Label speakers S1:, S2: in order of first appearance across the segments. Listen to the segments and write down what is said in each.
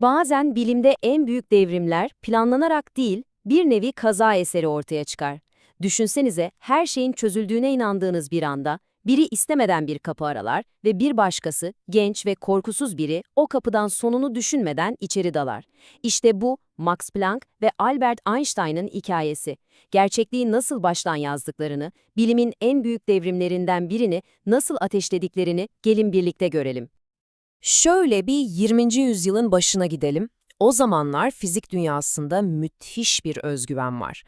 S1: Bazen bilimde en büyük devrimler planlanarak değil, bir nevi kaza eseri ortaya çıkar. Düşünsenize her şeyin çözüldüğüne inandığınız bir anda, biri istemeden bir kapı aralar ve bir başkası, genç ve korkusuz biri o kapıdan sonunu düşünmeden içeri dalar. İşte bu, Max Planck ve Albert Einstein'ın hikayesi. Gerçekliği nasıl baştan yazdıklarını, bilimin en büyük devrimlerinden birini nasıl ateşlediklerini gelin birlikte görelim.
S2: Şöyle bir 20. yüzyılın başına gidelim. O zamanlar fizik dünyasında müthiş bir özgüven var.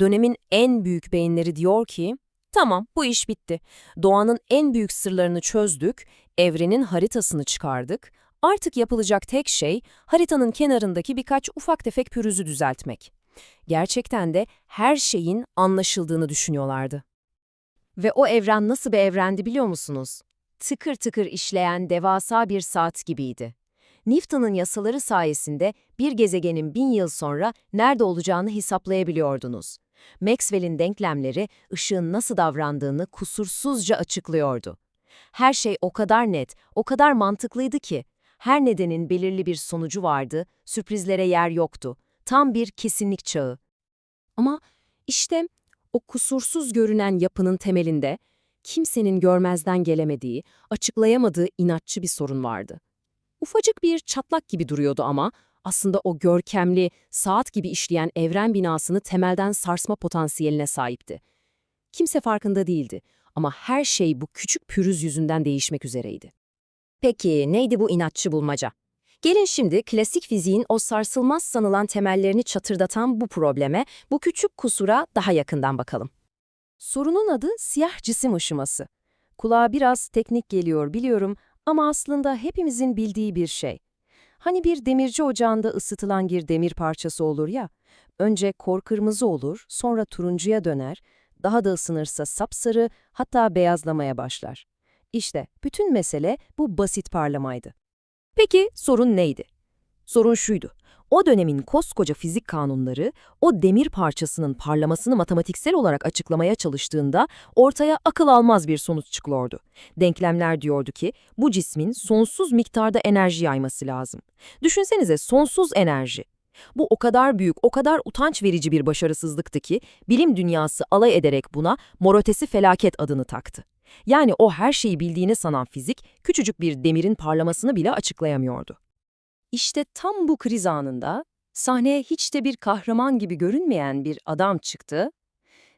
S2: Dönemin en büyük beyinleri diyor ki, tamam bu iş bitti. Doğanın en büyük sırlarını çözdük, evrenin haritasını çıkardık. Artık yapılacak tek şey haritanın kenarındaki birkaç ufak tefek pürüzü düzeltmek. Gerçekten de her şeyin anlaşıldığını düşünüyorlardı.
S1: Ve o evren nasıl bir evrendi biliyor musunuz? Tıkır tıkır işleyen devasa bir saat gibiydi. Newton'un yasaları sayesinde bir gezegenin bin yıl sonra nerede olacağını hesaplayabiliyordunuz. Maxwell'in denklemleri ışığın nasıl davrandığını kusursuzca açıklıyordu. Her şey o kadar net, o kadar mantıklıydı ki, her nedenin belirli bir sonucu vardı, sürprizlere yer yoktu. Tam bir kesinlik çağı. Ama işte o kusursuz görünen yapının temelinde kimsenin görmezden gelemediği, açıklayamadığı inatçı bir sorun vardı. Ufacık bir çatlak gibi duruyordu ama aslında o görkemli, saat gibi işleyen evren binasını temelden sarsma potansiyeline sahipti. Kimse farkında değildi ama her şey bu küçük pürüz yüzünden değişmek üzereydi. Peki neydi bu inatçı bulmaca? Gelin şimdi klasik fiziğin o sarsılmaz sanılan temellerini çatırdatan bu probleme, bu küçük kusura daha yakından bakalım. Sorunun adı siyah cisim ışıması. Kulağa biraz teknik geliyor biliyorum ama aslında hepimizin bildiği bir şey. Hani bir demirci ocağında ısıtılan bir demir parçası olur ya, önce kor kırmızı olur, sonra turuncuya döner, daha da ısınırsa sapsarı, hatta beyazlamaya başlar. İşte bütün mesele bu basit parlamaydı. Peki sorun neydi? Sorun şuydu. O dönemin koskoca fizik kanunları o demir parçasının parlamasını matematiksel olarak açıklamaya çalıştığında ortaya akıl almaz bir sonuç çıkıyordu. Denklemler diyordu ki bu cismin sonsuz miktarda enerji yayması lazım. Düşünsenize sonsuz enerji. Bu o kadar büyük, o kadar utanç verici bir başarısızlıktı ki bilim dünyası alay ederek buna morotesi felaket adını taktı. Yani o her şeyi bildiğini sanan fizik, küçücük bir demirin parlamasını bile açıklayamıyordu. İşte tam bu kriz anında sahneye hiç de bir kahraman gibi görünmeyen bir adam çıktı.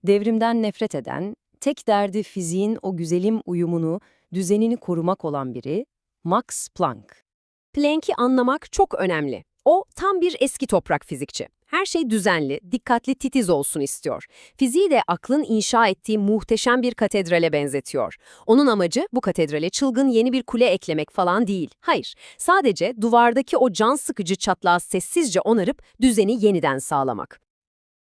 S1: Devrimden nefret eden, tek derdi fiziğin o güzelim uyumunu, düzenini korumak olan biri, Max Planck. Planck'i anlamak çok önemli. O tam bir eski toprak fizikçi. Her şey düzenli, dikkatli, titiz olsun istiyor. Fiziği de aklın inşa ettiği muhteşem bir katedrale benzetiyor. Onun amacı bu katedrale çılgın yeni bir kule eklemek falan değil. Hayır, sadece duvardaki o can sıkıcı çatlağı sessizce onarıp düzeni yeniden sağlamak.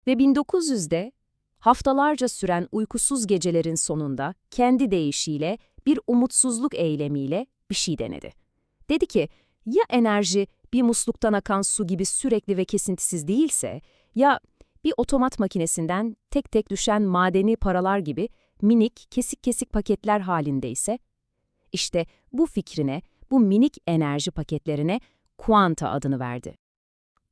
S1: Ve 1900'de haftalarca süren uykusuz gecelerin sonunda kendi deyişiyle bir umutsuzluk eylemiyle bir şey denedi. Dedi ki, ya enerji bir musluktan akan su gibi sürekli ve kesintisiz değilse, ya bir otomat makinesinden tek tek düşen madeni paralar gibi minik, kesik kesik paketler halindeyse, işte bu fikrine, bu minik enerji paketlerine kuanta adını verdi.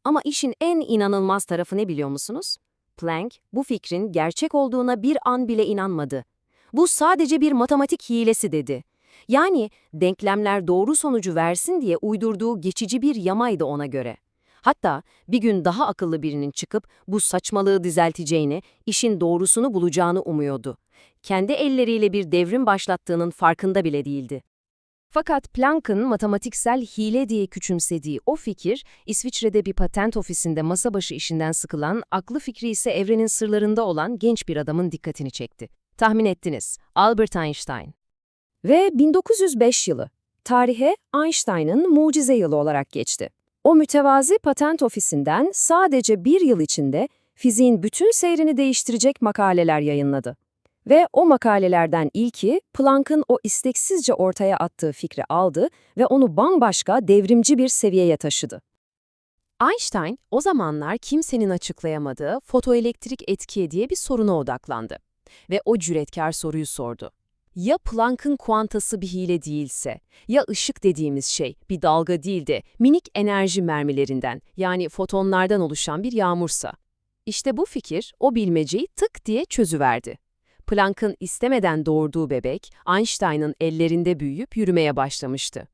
S1: Ama işin en inanılmaz tarafı ne biliyor musunuz? Planck bu fikrin gerçek olduğuna bir an bile inanmadı. Bu sadece bir matematik hilesi dedi. Yani denklemler doğru sonucu versin diye uydurduğu geçici bir yamaydı ona göre. Hatta bir gün daha akıllı birinin çıkıp bu saçmalığı düzelteceğini, işin doğrusunu bulacağını umuyordu. Kendi elleriyle bir devrim başlattığının farkında bile değildi. Fakat Planck'ın matematiksel hile diye küçümsediği o fikir, İsviçre'de bir patent ofisinde masa başı işinden sıkılan, aklı fikri ise evrenin sırlarında olan genç bir adamın dikkatini çekti. Tahmin ettiniz, Albert Einstein. Ve 1905 yılı, tarihe Einstein'ın mucize yılı olarak geçti. O mütevazi patent ofisinden sadece bir yıl içinde fiziğin bütün seyrini değiştirecek makaleler yayınladı. Ve o makalelerden ilki Planck'ın o isteksizce ortaya attığı fikri aldı ve onu bambaşka devrimci bir seviyeye taşıdı. Einstein o zamanlar kimsenin açıklayamadığı fotoelektrik etki diye bir soruna odaklandı ve o cüretkar soruyu sordu.
S2: Ya Planck'ın kuantası bir hile değilse, ya ışık dediğimiz şey bir dalga değil de minik enerji mermilerinden yani fotonlardan oluşan bir yağmursa. İşte bu fikir o bilmeceyi tık diye çözüverdi. Planck'ın istemeden doğurduğu bebek Einstein'ın ellerinde büyüyüp yürümeye başlamıştı.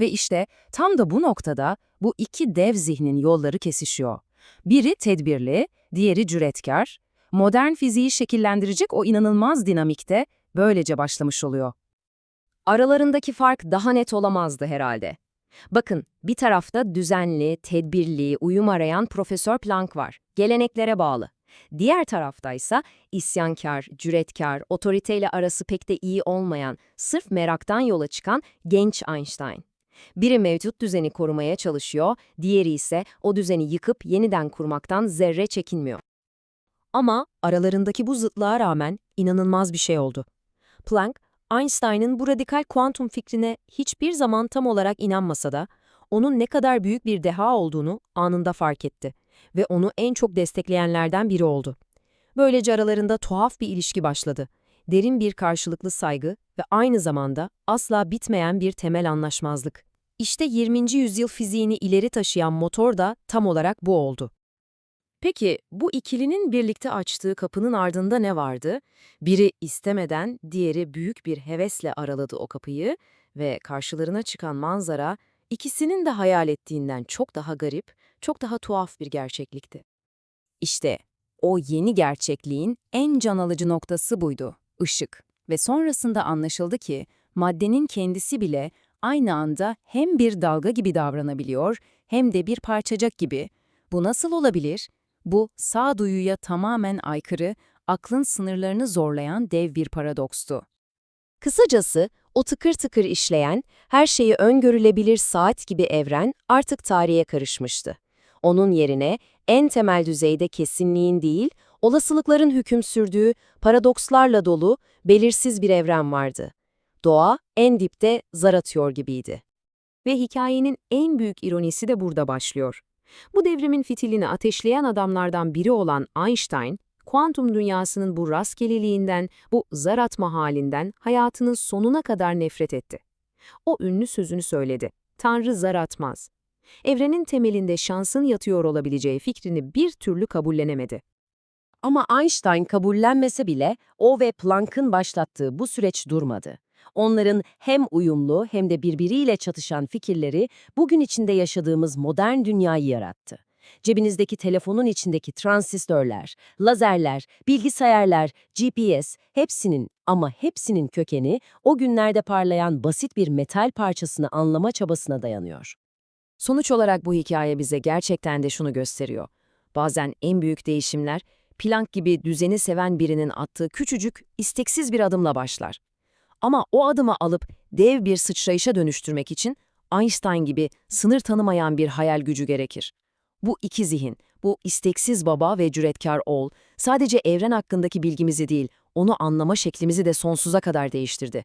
S3: Ve işte tam da bu noktada bu iki dev zihnin yolları kesişiyor. Biri tedbirli, diğeri cüretkar. Modern fiziği şekillendirecek o inanılmaz dinamikte böylece başlamış oluyor.
S1: Aralarındaki fark daha net olamazdı herhalde. Bakın, bir tarafta düzenli, tedbirli, uyum arayan Profesör Planck var, geleneklere bağlı. Diğer taraftaysa isyankar, cüretkar, otoriteyle arası pek de iyi olmayan, sırf meraktan yola çıkan genç Einstein. Biri mevcut düzeni korumaya çalışıyor, diğeri ise o düzeni yıkıp yeniden kurmaktan zerre çekinmiyor.
S2: Ama aralarındaki bu zıtlığa rağmen inanılmaz bir şey oldu. Planck, Einstein'ın bu radikal kuantum fikrine hiçbir zaman tam olarak inanmasa da, onun ne kadar büyük bir deha olduğunu anında fark etti ve onu en çok destekleyenlerden biri oldu. Böylece aralarında tuhaf bir ilişki başladı. Derin bir karşılıklı saygı ve aynı zamanda asla bitmeyen bir temel anlaşmazlık. İşte 20. yüzyıl fiziğini ileri taşıyan motor da tam olarak bu oldu. Peki bu ikilinin birlikte açtığı kapının ardında ne vardı? Biri istemeden, diğeri büyük bir hevesle araladı o kapıyı ve karşılarına çıkan manzara ikisinin de hayal ettiğinden çok daha garip, çok daha tuhaf bir gerçeklikti.
S3: İşte o yeni gerçekliğin en can alıcı noktası buydu, ışık. Ve sonrasında anlaşıldı ki maddenin kendisi bile aynı anda hem bir dalga gibi davranabiliyor hem de bir parçacık gibi. Bu nasıl olabilir? Bu sağduyuya tamamen aykırı, aklın sınırlarını zorlayan dev bir paradokstu.
S1: Kısacası, o tıkır tıkır işleyen, her şeyi öngörülebilir saat gibi evren artık tarihe karışmıştı. Onun yerine en temel düzeyde kesinliğin değil, olasılıkların hüküm sürdüğü, paradokslarla dolu, belirsiz bir evren vardı. Doğa en dipte zar atıyor gibiydi.
S2: Ve hikayenin en büyük ironisi de burada başlıyor. Bu devrimin fitilini ateşleyen adamlardan biri olan Einstein, kuantum dünyasının bu rastgeleliğinden, bu zar atma halinden hayatının sonuna kadar nefret etti. O ünlü sözünü söyledi. Tanrı zar atmaz. Evrenin temelinde şansın yatıyor olabileceği fikrini bir türlü kabullenemedi.
S1: Ama Einstein kabullenmese bile o ve Planck'ın başlattığı bu süreç durmadı. Onların hem uyumlu hem de birbiriyle çatışan fikirleri bugün içinde yaşadığımız modern dünyayı yarattı. Cebinizdeki telefonun içindeki transistörler, lazerler, bilgisayarlar, GPS hepsinin ama hepsinin kökeni o günlerde parlayan basit bir metal parçasını anlama çabasına dayanıyor.
S2: Sonuç olarak bu hikaye bize gerçekten de şunu gösteriyor. Bazen en büyük değişimler, Planck gibi düzeni seven birinin attığı küçücük, isteksiz bir adımla başlar. Ama o adımı alıp dev bir sıçrayışa dönüştürmek için Einstein gibi sınır tanımayan bir hayal gücü gerekir. Bu iki zihin, bu isteksiz baba ve cüretkar oğul, sadece evren hakkındaki bilgimizi değil, onu anlama şeklimizi de sonsuza kadar değiştirdi.